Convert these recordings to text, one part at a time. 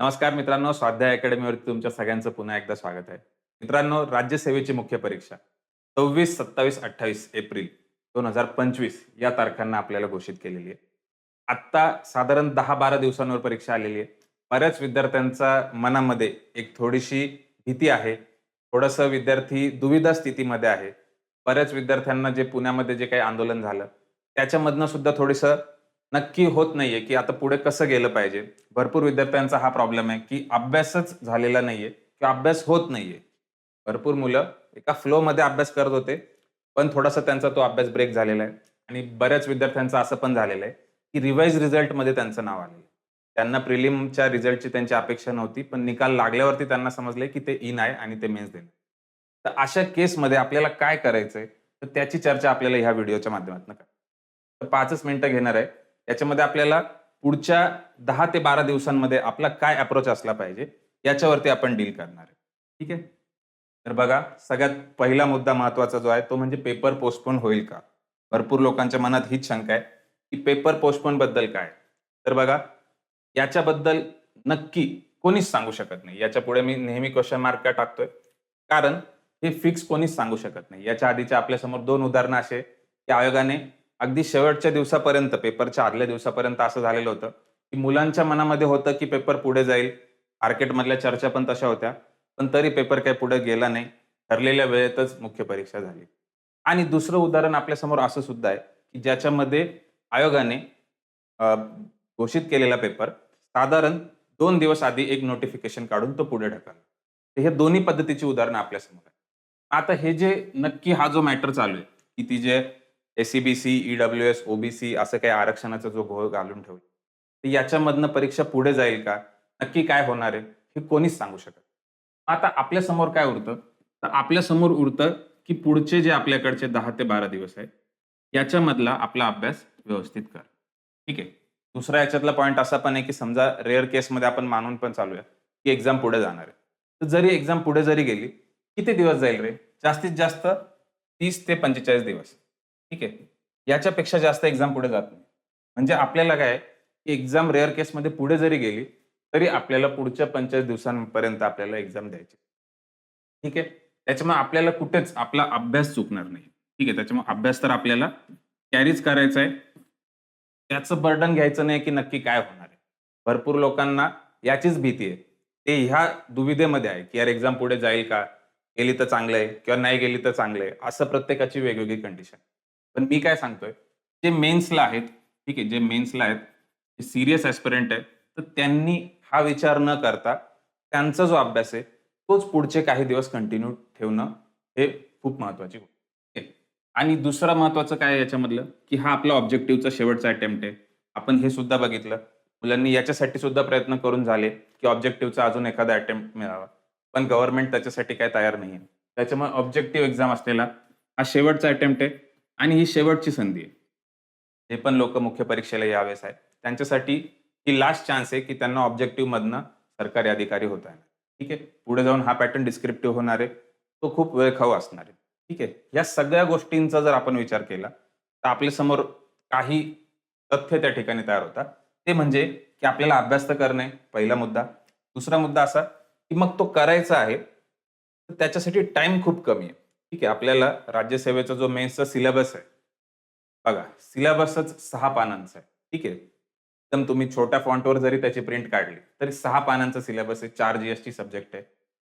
नमस्कार मित्रांनो स्वाध्याय अकॅडमीवरती तुमच्या सगळ्यांचं पुन्हा एकदा स्वागत आहे. मित्रांनो राज्यसेवेची मुख्य परीक्षा सव्वीस सत्तावीस अठ्ठावीस एप्रिल दोन हजार पंचवीस या तारखांना आपल्याला घोषित केलेली आहे. आत्ता साधारण दहा बारा दिवसांवर परीक्षा आलेली आहे. बऱ्याच विद्यार्थ्यांचा मनामध्ये एक थोडीशी भीती आहे. थोडंसं विद्यार्थी दुविधा स्थितीमध्ये आहे. बऱ्याच विद्यार्थ्यांना जे पुण्यामध्ये जे काही आंदोलन झालं त्याच्यामधनं सुद्धा थोडंसं नक्की होत नाहीये की आता पुढे कसं गेलं पाहिजे. भरपूर विद्यार्थ्यांचा हा प्रॉब्लेम आहे की अभ्यासच झालेला नाहीये किंवा अभ्यास होत नाहीये. भरपूर मुलं एका फ्लो मध्ये अभ्यास करत होते पण थोडासा त्यांचा तो अभ्यास ब्रेक झालेला आहे. आणि बऱ्याच विद्यार्थ्यांचं असं पण झालेलं आहे की रिवाइज रिझल्टमध्ये त्यांचं नाव आलेलं त्यांना प्रिलिमच्या रिझल्टची त्यांची अपेक्षा नव्हती पण निकाल लागल्यावरती त्यांना समजले की ते इन आहे आणि ते मेन्स देणार. तर अशा केसमध्ये आपल्याला काय करायचंय? तर त्याची चर्चा आपल्याला ह्या व्हिडिओच्या माध्यमातून करा तर पाचच मिनिटं घेणार आहे. याच्यामध्ये आपल्याला पुढच्या दहा ते बारा दिवसांमध्ये आपला काय अप्रोच असला पाहिजे याच्यावरती आपण डील करणार आहे. ठीक आहे? तर बघा सगळ्यात पहिला मुद्दा महत्त्वाचा जो आहे तो म्हणजे पेपर पोस्टपोन होईल का? भरपूर लोकांच्या मनात हीच शंका आहे की पेपर पोस्टपोनबद्दल काय? तर बघा याच्याबद्दल नक्की कोणीच सांगू शकत नाही. याच्यापुढे मी नेहमी क्वेश्चन मार्क का टाकतोय? कारण हे फिक्स कोणीच सांगू शकत नाही. याच्या आधीच्या आपल्यासमोर दोन उदाहरणं असे की आयोगाने अगदी शेवटच्या दिवसापर्यंत पेपरच्या आदल्या दिवसापर्यंत असं झालेलं होतं की मुलांच्या मनामध्ये होतं की पेपर पुढे जाईल. मार्केटमधल्या चर्चा पण तशा होत्या पण तरी पेपर काही पुढे गेला नाही. ठरलेल्या वेळेतच मुख्य परीक्षा झाली. आणि दुसरं उदाहरण आपल्यासमोर असं सुद्धा आहे की ज्याच्यामध्ये आयोगाने घोषित केलेला पेपर साधारण दोन दिवस आधी एक नोटिफिकेशन काढून तो पुढे ढकलला. तर हे दोन्ही पद्धतीची उदाहरणं आपल्यासमोर आहे आता हे जे नक्की हा जो मॅटर चालू आहे की ती जे एसीबीसी ईडब्ल्यू एस ओबीसी असं काही आरक्षणाचा जो घोळ घालून ठेवला. तर याच्यामधनं परीक्षा पुढे जाईल का? नक्की काय होणार आहे? हे कोणीच सांगू शकत आता आपल्यासमोर काय उरतं? तर आपल्यासमोर उरतं की पुढचे जे आपल्याकडचे दहा ते बारा दिवस आहेत याच्यामधला आपला अभ्यास व्यवस्थित कर. ठीक आहे? दुसरा याच्यातला पॉईंट असा पण आहे की समजा रेअर केसमध्ये आपण मानून पण चालूया की एक्झाम पुढे जाणार आहे. तर जरी एक्झाम पुढे जरी गेली किती दिवस जाईल रे? जास्तीत जास्त तीस ते पंचेचाळीस दिवस. ठीक आहे? याच्यापेक्षा जास्त एक्झाम पुढे जात नाही. म्हणजे आपल्याला काय आहे, की एक्झाम रेअर केसमध्ये पुढे जरी गेली तरी आपल्याला पुढच्या पंचवीस दिवसांपर्यंत आपल्याला एक्झाम द्यायची. ठीक आहे? त्याच्यामुळे आपल्याला कुठेच आपला अभ्यास चुकणार नाही. ठीक आहे? त्याच्यामुळे अभ्यास तर आपल्याला कॅरीच करायचा आहे. त्याचं बर्डन घ्यायचं नाही की नक्की काय होणार आहे. भरपूर लोकांना याचीच भीती आहे. ते ह्या दुविधेमध्ये आहे की यार एक्झाम पुढे जाईल का? गेली तर चांगलं आहे किंवा नाही गेली तर चांगलं आहे. असं प्रत्येकाची वेगवेगळी कंडिशन पण मी काय सांगतोय? जे मेन्सला आहेत ठीक आहे जे मेन्सला आहेत जे सिरियस ॲस्पिरंट आहेत तर त्यांनी हा विचार न करता त्यांचा जो अभ्यास आहे तोच पुढचे काही दिवस कंटिन्यू ठेवणं हे खूप महत्वाची गोष्ट आणि दुसरं महत्वाचं काय याच्यामधलं? की हा आपला ऑब्जेक्टिव्हचा शेवटचा अटेम्प्ट आहे. आपण हे सुद्धा बघितलं. मुलांनी याच्यासाठी सुद्धा प्रयत्न करून झाले की ऑब्जेक्टिव्हचा अजून एखादा अटेम्प्ट मिळावा. पण गव्हर्नमेंट त्याच्यासाठी काय तयार नाही आहे त्याच्यामुळे ऑब्जेक्टिव्ह एक्झाम असलेला हा शेवटचा अटेम्प्ट आहे. आणि ही शेवटची संधी आहे. हे पण लोक मुख्य परीक्षेला यावेळेस आहेत त्यांच्यासाठी ही लास्ट चान्स आहे की त्यांना ऑब्जेक्टिव्ह मधनं सरकारी अधिकारी होता येणार ठीक आहे? पुढे जाऊन हा पॅटर्न डिस्क्रिप्टिव्ह होणार आहे. तो खूप वेळखाऊ असणार आहे. ठीक आहे? या सगळ्या गोष्टींचा जर आपण विचार केला तर आपल्यासमोर काही तथ्य त्या ठिकाणी तयार होतात. ते म्हणजे की आपल्याला अभ्यास तर करणे पहिला मुद्दा. दुसरा मुद्दा असा की मग तो करायचा आहे तर त्याच्यासाठी टाइम खूप कमी आहे. ठीक आहे आपल्याला राज्यसेवेचा जो मेन्सचा सिलेबस आहे बघा सिलेबसच सहा पानांचा आहे ठीक आहे. एकदम तुम्ही छोट्या फॉन्टवर जरी त्याची प्रिंट काढली तरी सहा पानांचा सिलेबस आहे चार जीएसटी सब्जेक्ट आहे.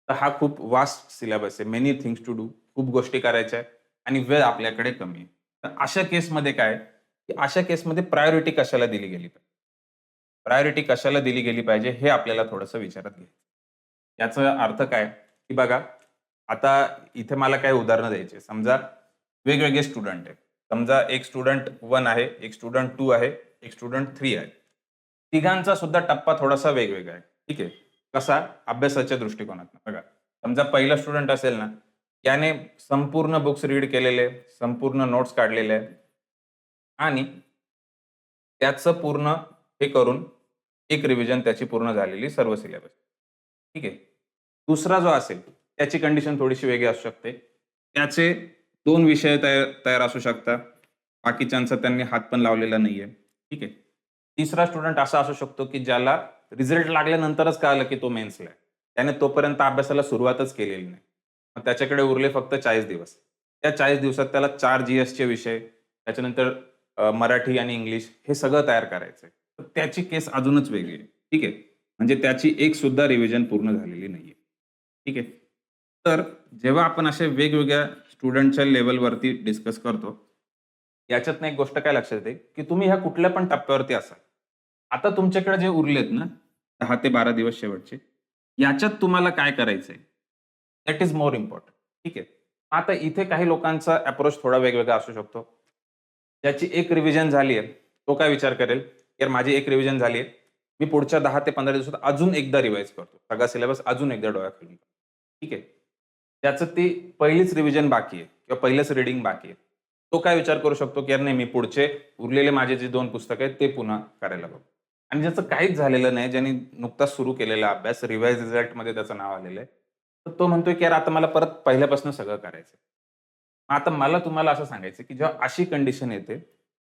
तर हा खूप वास्ट सिलेबस आहे मेनी थिंग्स टू डू खूप गोष्टी करायच्या आहेत आणि वेळ आपल्याकडे कमी आहे. तर अशा केसमध्ये काय की अशा केसमध्ये प्रायोरिटी कशाला दिली गेली पाहिजे? प्रायोरिटी कशाला दिली गेली पाहिजे हे आपल्याला थोडंसं विचारात घ्यायचं याचा अर्थ काय की बघा आता इथे मला काय उदाहरणं द्यायचे. समजा वेगवेगळे स्टुडंट आहेत. समजा एक स्टुडंट वन आहे एक स्टुडंट टू आहे एक स्टुडंट थ्री आहे. तिघांचा सुद्धा टप्पा थोडासा वेगवेगळा आहे. ठीक आहे? कसा? अभ्यासाच्या दृष्टिकोनातून. बघा. समजा पहिला स्टुडंट असेल ना याने संपूर्ण बुक्स रीड केलेले संपूर्ण नोट्स काढलेले आहे आणि त्याचं पूर्ण हे करून एक रिव्हिजन त्याची पूर्ण झालेली सर्व सिलेबस ठीक आहे? दुसरा जो असेल त्याची कंडिशन थोडीशी वेगळी असू शकते. त्याचे दोन विषय तयार तयार असू शकतात. बाकीच्यांचा त्यांनी हात पण लावलेला नाहीये. ठीक आहे. तिसरा स्टुडंट असा असू शकतो की ज्याला रिझल्ट लागल्यानंतरच कळलं की तो मेन्सला आहे. त्याने तोपर्यंत अभ्यासाला सुरुवातच केलेली नाही. मग त्याच्याकडे उरले फक्त चाळीस दिवस. त्या चाळीस दिवसात त्याला चार जी एसचे विषय त्याच्यानंतर मराठी आणि इंग्लिश हे सगळं तयार करायचंय. तर त्याची केस अजूनच वेगळी आहे. ठीक आहे. म्हणजे त्याची एक सुद्धा रिव्हिजन पूर्ण झालेली नाहीये. ठीक आहे. तर जेव्हा आपण असे वेगवेगळ्या स्टुडंटच्या लेवलवरती डिस्कस करतो याच्यातनं एक गोष्ट काय लक्षात येते की तुम्ही ह्या कुठल्या पण टप्प्यावरती असाल. आता तुमच्याकडे जे उरलेत ना दहा ते बारा दिवस शेवटचे याच्यात तुम्हाला काय करायचंय? दॅट इज मोर इम्पॉर्टंट ठीक आहे? आता इथे काही लोकांचा अप्रोच थोडा वेगवेगळा असू शकतो. ज्याची एक रिव्हिजन झाली आहे तो काय विचार करेल? यार माझी एक रिव्हिजन झाली आहे. मी पुढच्या दहा ते पंधरा दिवसात अजून एकदा रिवाईज करतो. सगळा सिलेबस अजून एकदा डोळ्याखालून ठीक आहे? त्याचं ती पहिलीच रिव्हिजन बाकी आहे किंवा पहिलंच रिडिंग बाकी आहे. तो काय विचार करू शकतो की यार नाही मी पुढचे उरलेले माझे जे दोन पुस्तकं आहेत ते पुन्हा करायला बघू. आणि ज्याचं काहीच झालेलं नाही ज्यांनी नुकताच सुरू केलेला अभ्यास रिवाईज रिझल्टमध्ये त्याचं नाव आलेलं आहे तर तो म्हणतोय की यार आता मला परत पहिल्यापासून सगळं करायचं आता मला तुम्हाला असं सांगायचं की जेव्हा अशी कंडिशन येते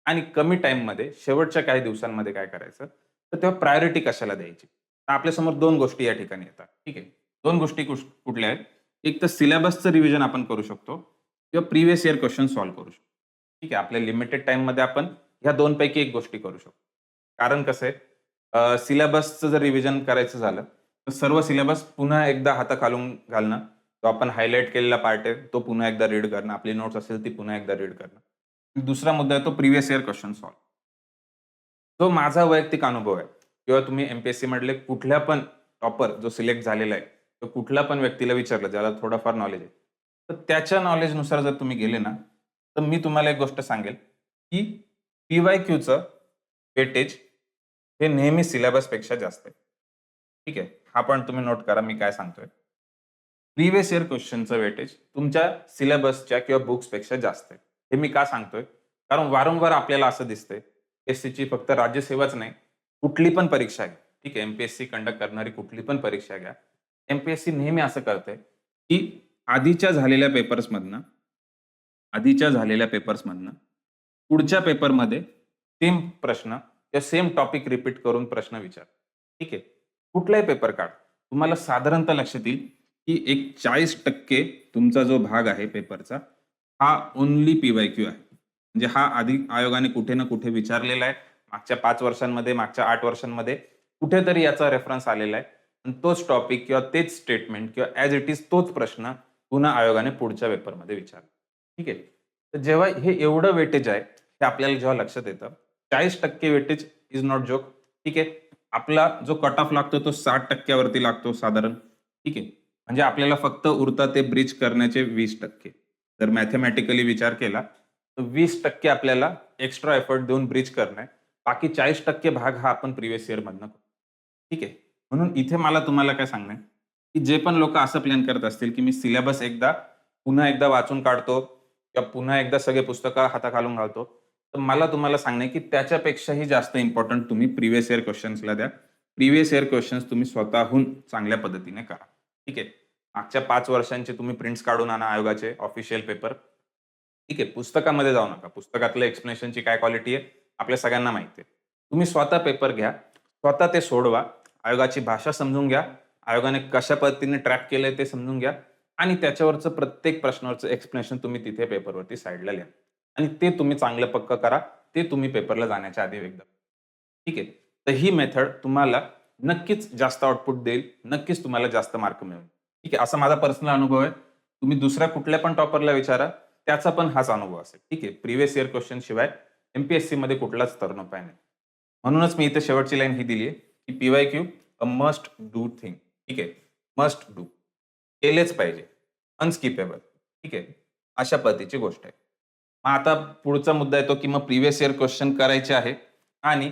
आणि कमी टाईममध्ये शेवटच्या काही दिवसांमध्ये काय करायचं तर तेव्हा प्रायोरिटी कशाला द्यायची? तर आपल्यासमोर दोन गोष्टी या ठिकाणी येतात. ठीक आहे? दोन गोष्टी कुठल्या आहेत? एक तर सिलेबसचं रिव्हिजन आपण करू शकतो किंवा प्रिव्हियस इयर क्वेश्चन सॉल्व्ह करू शकतो. ठीक आहे आपल्या लिमिटेड टाइममध्ये आपण ह्या दोनपैकी एक गोष्टी करू शकतो. कारण कसं आहे सिलेबसचं जर रिव्हिजन करायचं झालं तर सर्व सिलेबस पुन्हा एकदा हाताखालून घालणं तो आपण हायलाईट केलेला पार्ट आहे तो पुन्हा एकदा रीड करणं आपली नोट्स असेल ती पुन्हा एकदा रीड करणं. दुसरा मुद्दा आहे तो प्रिव्हियस इयर क्वेश्चन सॉल्व्ह तो माझा वैयक्तिक अनुभव आहे किंवा तुम्ही एमपीएससी मधले कुठल्या पण टॉपर जो सिलेक्ट झालेला आहे तो कुठल्या पण व्यक्तीला विचारलं ज्याला थोडंफार नॉलेज आहे. तर त्याच्या नॉलेजनुसार जर तुम्ही गेले ना तर मी तुम्हाला एक गोष्ट सांगेल की पी वाय क्यूचं वेटेज हे नेहमी सिलेबसपेक्षा जास्त आहे. ठीक आहे? हा पण तुम्ही नोट करा मी काय सांगतोय. प्रिव्हियस इयर क्वेश्चनचं वेटेज तुमच्या सिलेबसच्या किंवा बुक्सपेक्षा जास्त आहे. हे मी का सांगतोय? कारण वारंवार आपल्याला असं दिसतंय एस ची फक्त राज्यसेवाच नाही कुठली पण परीक्षा घ्या. ठीक आहे? एमपीएससी कंडक्ट करणारी कुठली पण परीक्षा घ्या. एमपीएससी नेहमी असं करते की आधीच्या झालेल्या पेपर्समधनं आधीच्या झालेल्या पेपर्समधनं पुढच्या पेपरमध्ये सेम प्रश्न या सेम टॉपिक रिपीट करून प्रश्न विचार. ठीक आहे? कुठलाही पेपर काढ. तुम्हाला साधारणतः लक्षात येईल की एक चाळीस टक्के तुमचा जो भाग आहे पेपरचा हा ओनली पीवाय क्यू आहे. म्हणजे हा आधी आयोगाने कुठे ना कुठे विचारलेला आहे. मागच्या पाच वर्षांमध्ये मागच्या आठ वर्षांमध्ये कुठेतरी याचा रेफरन्स आलेला आहे. आणि तोच टॉपिक किंवा तेच स्टेटमेंट किंवा ॲज इट इज तोच प्रश्न पुन्हा आयोगाने पुढच्या पेपरमध्ये विचारला. ठीक आहे? तर जेव्हा हे एवढं वेटेज आहे हे आपल्याला जेव्हा लक्षात येतं चाळीस टक्के वेटेज इज नॉट जोक ठीक आहे? आपला जो कट ऑफ लागतो तो साठ टक्क्यावरती लागतो साधारण. ठीक आहे? म्हणजे आपल्याला फक्त उरता ते ब्रिज करण्याचे वीस टक्के. जर मॅथमॅटिकली विचार केला तर वीस टक्के आपल्याला एक्स्ट्रा एफर्ट देऊन ब्रिज करणं. आहे बाकी चाळीस टक्के भाग हा आपण प्रिव्हियस इयरमधनं करतो. ठीक आहे? म्हणून इथे मला तुम्हाला काय सांगणं की जे पण लोक असं प्लॅन करत असतील की मी सिलेबस एकदा पुन्हा एकदा वाचून काढतो किंवा पुन्हा एकदा सगळे पुस्तकं हाताखालून घालतो तर मला तुम्हाला सांगणे की त्याच्यापेक्षाही जास्त इम्पॉर्टंट तुम्ही प्रिव्हियस इयर क्वेश्चन्सला द्या. प्रिव्हियस इयर क्वेश्चन्स तुम्ही स्वतःहून चांगल्या पद्धतीने करा. ठीक आहे? मागच्या पाच वर्षांचे तुम्ही प्रिंट्स काढून आणा आयोगाचे ऑफिशियल पेपर ठीक आहे? पुस्तकामध्ये जाऊ नका. पुस्तकातल्या एक्सप्लेनेशनची काय क्वालिटी आहे? आपल्या सगळ्यांना माहिती आहे. तुम्ही स्वतः पेपर घ्या. स्वतः ते सोडवा. आयोगाची भाषा समजून घ्या. आयोगाने कशा पद्धतीने ट्रॅक केलंय ते समजून घ्या. आणि त्याच्यावरचं प्रत्येक प्रश्नावरचं एक्सप्लेनेशन तुम्ही तिथे पेपरवरती साईडला लिहा. आणि ते तुम्ही चांगलं पक्क करा. ते तुम्ही पेपरला जाण्याच्या आधी एकदा. ठीक आहे? तर ही मेथड तुम्हाला नक्कीच जास्त आउटपुट देईल. नक्कीच तुम्हाला जास्त मार्क मिळेल. ठीक आहे? असा माझा पर्सनल अनुभव आहे. तुम्ही दुसऱ्या कुठल्या पण टॉपरला विचारा. त्याचा पण हाच अनुभव असेल. ठीक आहे? प्रिव्हियस इयर क्वेश्चन शिवाय एमपीएससी मध्ये कुठलाच तरुणोपाय नाही. म्हणूनच मी इथे शेवटची लाईन ही दिली आहे की Y Q a must do thing. ठीक आहे? Must do. केलेच पाहिजे. अनस्किपेबल. ठीक आहे? अशा पद्धतीची गोष्ट आहे. मग आता पुढचा मुद्दा येतो की मग प्रिव्हियस इयर क्वेश्चन करायचे आहे आणि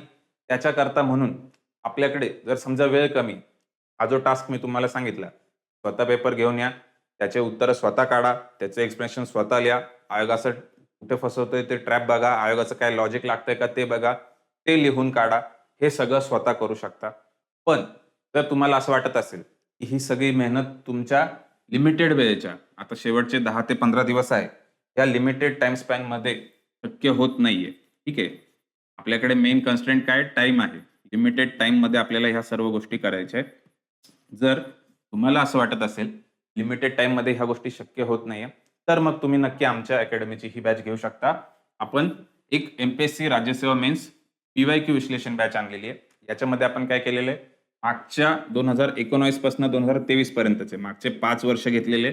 त्याच्याकरता म्हणून आपल्याकडे जर समजा वेळ कमी हा जो टास्क मी तुम्हाला सांगितला स्वतः पेपर घेऊन या त्याचे उत्तरं स्वतः काढा त्याचं एक्सप्लेनेशन स्वतः लिहा आयोगाचं कुठे फसवतोय ते ट्रॅप बघा आयोगाचं काय लॉजिक लागतंय का ते बघा ते लिहून काढा. हे सगळं स्वतः करू शकता. पण जर तुम्हाला असं वाटत असेल की ही सगळी मेहनत तुमच्या लिमिटेड वेळेच्या आता शेवटचे दहा ते पंधरा दिवस आहे या लिमिटेड टाइम स्पॅनमध्ये शक्य होत नाहीये. ठीक आहे? आपल्याकडे मेन कन्स्टंट काय? टाइम आहे. लिमिटेड टाइममध्ये आपल्याला ह्या सर्व गोष्टी करायच्या आहेत. जर तुम्हाला असं वाटत असेल लिमिटेड टाइममध्ये ह्या गोष्टी शक्य होत नाहीये तर मग तुम्ही नक्की आमच्या अकॅडमीची ही बॅच घेऊ शकता. आपण एक एमपीएससी राज्यसेवा मेन्स पीवाय क्यू विश्लेषण बॅच आणलेली आहे. याच्यामध्ये आपण काय केलेलं आहे? मागच्या दोन हजार एकोणावीसपासून दोन हजार तेवीस पर्यंतचे मागचे पाच वर्ष घेतलेले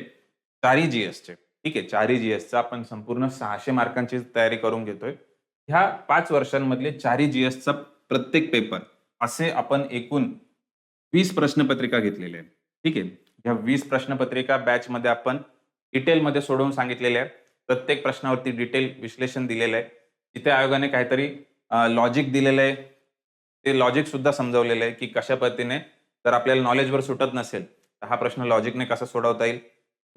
चारही जीएसचे ठीक आहे चारही जीएसचा आपण संपूर्ण सहाशे मार्कांची तयारी करून घेतोय. ह्या पाच वर्षांमधले चारही जीएसचा प्रत्येक पेपर असे आपण एकूण वीस प्रश्नपत्रिका घेतलेले आहेत. ठीक आहे ह्या वीस प्रश्नपत्रिका बॅच मध्ये आपण डिटेलमध्ये सोडवून सांगितलेल्या आहे प्रत्येक प्रश्नावरती डिटेल विश्लेषण दिलेलं आहे. तिथे आयोगाने काहीतरी लॉजिक दिलेलं आहे. ते लॉजिक सुद्धा समजवलेलं आहे की कशा पद्धतीने जर आपल्याला नॉलेजवर सुटत नसेल तर हा प्रश्न लॉजिकने कसा सोडवता येईल?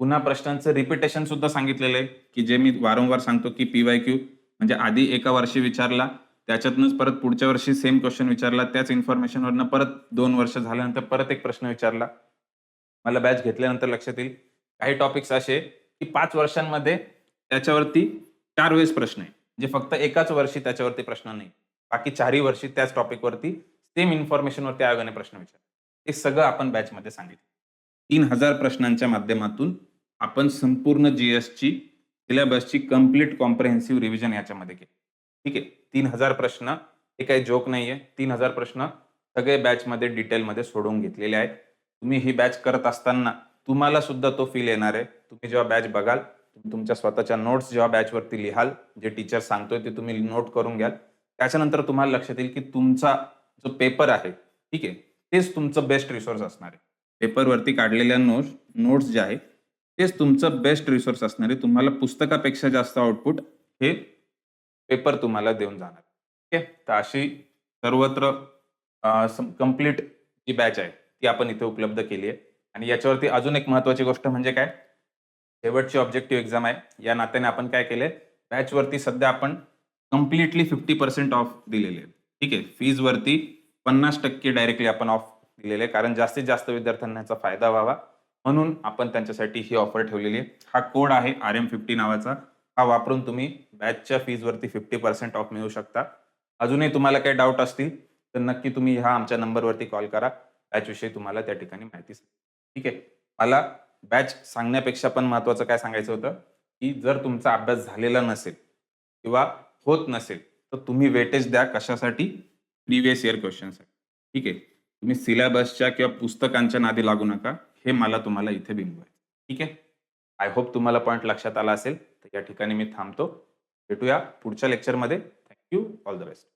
पुन्हा प्रश्नांचं रिपिटेशन सुद्धा सांगितलेलं आहे की जे मी वारंवार सांगतो की पीवाय क्यू म्हणजे आधी एका वर्षी विचारला त्याच्यातनंच परत पुढच्या वर्षी सेम क्वेश्चन विचारला त्याच इन्फॉर्मेशनवरनं परत दोन वर्ष झाल्यानंतर परत एक प्रश्न विचारला. मला बॅच घेतल्यानंतर लक्षात येईल. काही टॉपिक्स असे की पाच वर्षांमध्ये त्याच्यावरती चार वेळेस प्रश्न आहे. म्हणजे फक्त एकाच वर्षी त्याच्यावरती प्रश्न नाही बाकी चारही वर्षी त्याच टॉपिकवरती सेम इन्फॉर्मेशनवरती आयोगाने प्रश्न विचार हे सगळं आपण बॅचमध्ये सांगितलं. तीन हजार प्रश्नांच्या माध्यमातून आपण संपूर्ण जीएसची सिलेबसची कंप्लीट कॉम्प्रेहेन्सिव्ह रिव्हिजन याच्यामध्ये केली. ठीक आहे? तीन हजार प्रश्न हे काही जोक नाहीये. तीन हजार प्रश्न सगळे बॅचमध्ये डिटेलमध्ये सोडवून घेतलेले आहेत. तुम्ही ही बॅच करत असताना तुम्हाला सुद्धा तो फील येणार आहे. तुम्ही जेव्हा बॅच बघाल तुमच्या स्वतःच्या नोट्स जेव्हा बॅचवरती लिहाल. जे टीचर सांगतोय ते तुम्ही नोट करून घ्याल. त्याच्यानंतर तुम्हाला लक्षात येईल की तुमचा जो पेपर आहे ठीक आहे तेच तुमचं बेस्ट रिसोर्स असणार आहे. पेपरवरती काढलेल्या नोट्स नोट्स जे आहे तेच तुमचं बेस्ट रिसोर्स असणार आहे. तुम्हाला पुस्तकापेक्षा जास्त आउटपुट हे पेपर तुम्हाला देऊन जाणार. ठीक आहे? तर अशी सर्वत्र कंप्लीट जी बॅच आहे ती आपण इथे उपलब्ध केली आहे. आणि याच्यावरती अजून एक महत्त्वाची गोष्ट म्हणजे काय? शेवटची ऑब्जेक्टिव्ह एक्झाम आहे. या नात्याने आपण काय केले बॅचवरती सध्या आपण कम्प्लिटली फिफ्टी पर्सेंट ऑफ दिलेले ठीक आहे? फीज वरती पन्नास टक्के डायरेक्टली आपण ऑफ दिलेले कारण जास्तीत जास्त विद्यार्थ्यांना याचा फायदा व्हावा. म्हणून आपण त्यांच्यासाठी ही ऑफर ठेवलेली आहे. हा कोड आहे आर एम फिफ्टी नावाचा. हा वापरून तुम्ही बॅचच्या फीजवरती फिफ्टी पर्सेंट ऑफ मिळू शकता. अजूनही तुम्हाला काही डाऊट असतील तर नक्की तुम्ही ह्या आमच्या नंबरवरती कॉल करा. बॅचविषयी तुम्हाला त्या ठिकाणी माहिती ठीक आहे? मला बॅच सांगण्यापेक्षा पण महत्त्वाचं काय सांगायचं होतं? की जर तुमचा अभ्यास झालेला नसेल किंवा होत नसेल तर तुम्ही वेटेज द्या कशासाठी? प्रिव्हियस इयर क्वेश्चनसाठी. ठीक आहे? तुम्ही सिलेबसच्या किंवा पुस्तकांच्या नादी लागू नका. हे मला तुम्हाला इथे बिंबवायचं ठीक आहे? आय होप तुम्हाला पॉईंट लक्षात आला असेल. तर या ठिकाणी मी थांबतो. भेटूया पुढच्या लेक्चरमध्ये थँक्यू ऑल द बेस्ट